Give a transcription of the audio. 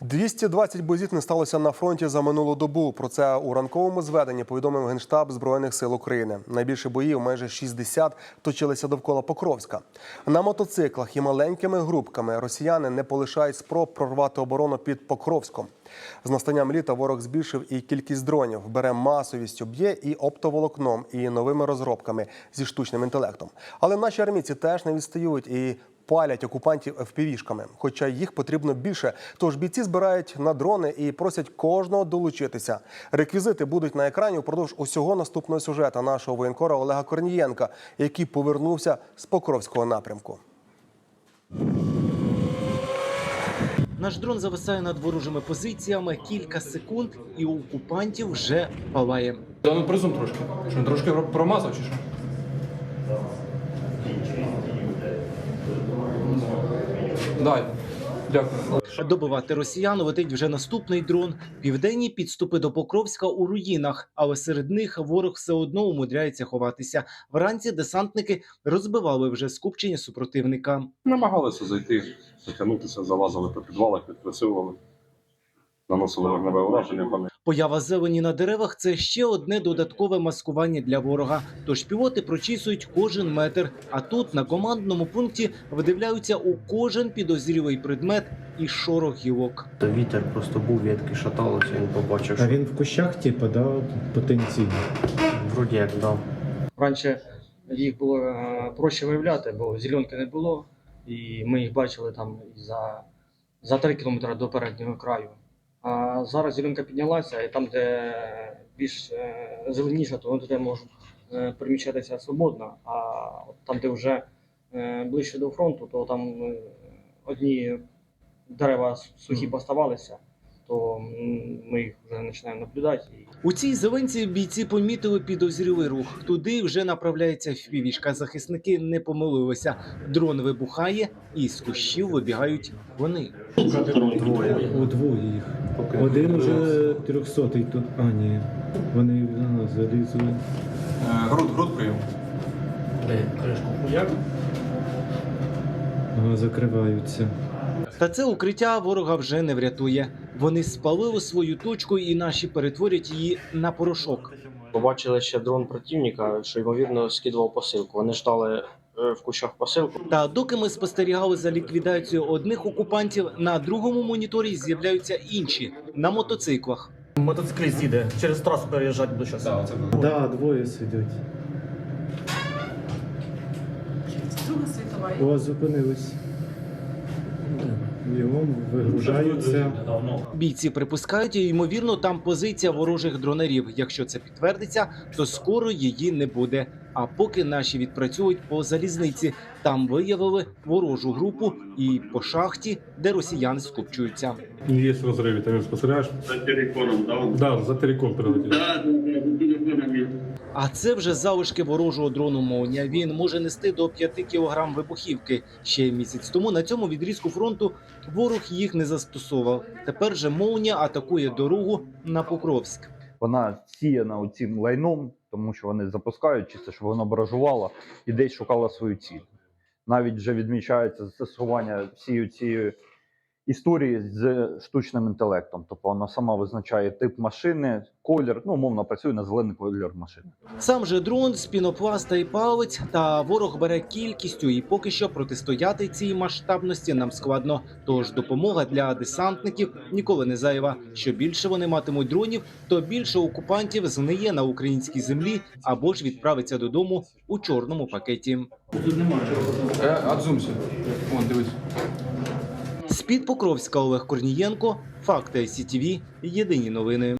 220 бозіт не сталося на фронті за минулу добу. Про це у ранковому зведенні повідомив Генштаб Збройних сил України. Найбільше боїв, майже 60, точилися довкола Покровська. На мотоциклах і маленькими групками росіяни не полишають спроб прорвати оборону під Покровськом. З настанням літа ворог збільшив і кількість дронів, бере масовістю, б'є і оптоволокном, і новими розробками зі штучним інтелектом. Але наші армійці теж не відстають і палять окупантів FPV-шками, хоча їх потрібно більше. Тож бійці збирають на дрони і просять кожного долучитися. Реквізити будуть на екрані впродовж усього наступного сюжета нашого воєнкора Олега Корнієнка, який повернувся з Покровського напрямку. Наш дрон зависає над ворожими позиціями кілька секунд, і у окупантів вже палає. Да ну призум трошки. Що трошки промазав чи що? Дай. Дякую. Добивати росіян летить вже наступний дрон. Південні підступи до Покровська у руїнах, але серед них ворог все одно умудряється ховатися. Вранці десантники розбивали вже скупчення супротивника. Намагалися зайти, затягнутися, залазили по підвалах, підпрацьовували, наносили вогневе ураження. Поява зелені на деревах це ще одне додаткове маскування для ворога. Тож пілоти прочісують кожен метр. А тут на командному пункті видивляються у кожен підозрілий предмет і шорох гілок. Та вітер просто був, ветки шаталися, він побачив, А він в кущах, типу, да, потенційно. вроді як дав. Раніше їх було е, проще виявляти, бо зеленки не було, і ми їх бачили там за, за 3 кілометри до переднього краю. А зараз зеленка піднялася, і там, де більш е, зеленіше, то туди можуть е, приміщатися свободно. А от там, де вже е, ближче до фронту, то там одні дерева сухі поставалися, то ми їх вже починаємо наблюдати. У цій зеленці бійці помітили підозрілий рух. Туди вже направляється впівішка. Захисники не помилилися. Дрон вибухає, і з кущів вибігають вони. Двоє. Удвоє їх. Поки Один уже трьохсотий тут. А, ні. Вони ага, залізли. Е, Груд, груд прийом. Ага, закриваються. Та це укриття ворога вже не врятує. Вони спалили свою точку, і наші перетворять її на порошок. Побачили ще дрон противника, що ймовірно скидував посилку. Вони ждали е, в кущах посилку. Та доки ми спостерігали за ліквідацією одних окупантів, на другому моніторі з'являються інші на мотоциклах. Мотоцикліст їде, через трасу переїжджати буде зараз. Да. Да, двоє сидять. Друга світова. У вас зупинились. Бігом вигружаються. Бійці припускають, і, ймовірно, там позиція ворожих дронерів. Якщо це підтвердиться, то скоро її не буде. А поки наші відпрацюють по залізниці, там виявили ворожу групу і по шахті, де росіяни скупчуються. Є розриви, ти не спостерігаєш? За телефоном, да? Да, за терикон прилетів. Да, да. А це вже залишки ворожого дрону Молнія. Він може нести до 5 кілограм вибухівки. Ще місяць тому на цьому відрізку фронту ворог їх не застосовував. Тепер же Молнія атакує дорогу на Покровськ. вона сіяна цим лайном, тому що вони запускають чисто, щоб воно баражувало і десь шукала свою ціль. Навіть вже відмічається застосування всієї цієї історії з штучним інтелектом. Тобто вона сама визначає тип машини, колір, ну, умовно працює на зелений колір машини. Сам же дрон з пінопласта і палець, та ворог бере кількістю, і поки що протистояти цій масштабності нам складно. Тож допомога для десантників ніколи не зайва. Що більше вони матимуть дронів, то більше окупантів згниє на українській землі або ж відправиться додому у чорному пакеті. Е, Адзумся. Вон, дивись. З під Покровська Олег Корнієнко, факти СІТІВІ, єдині новини.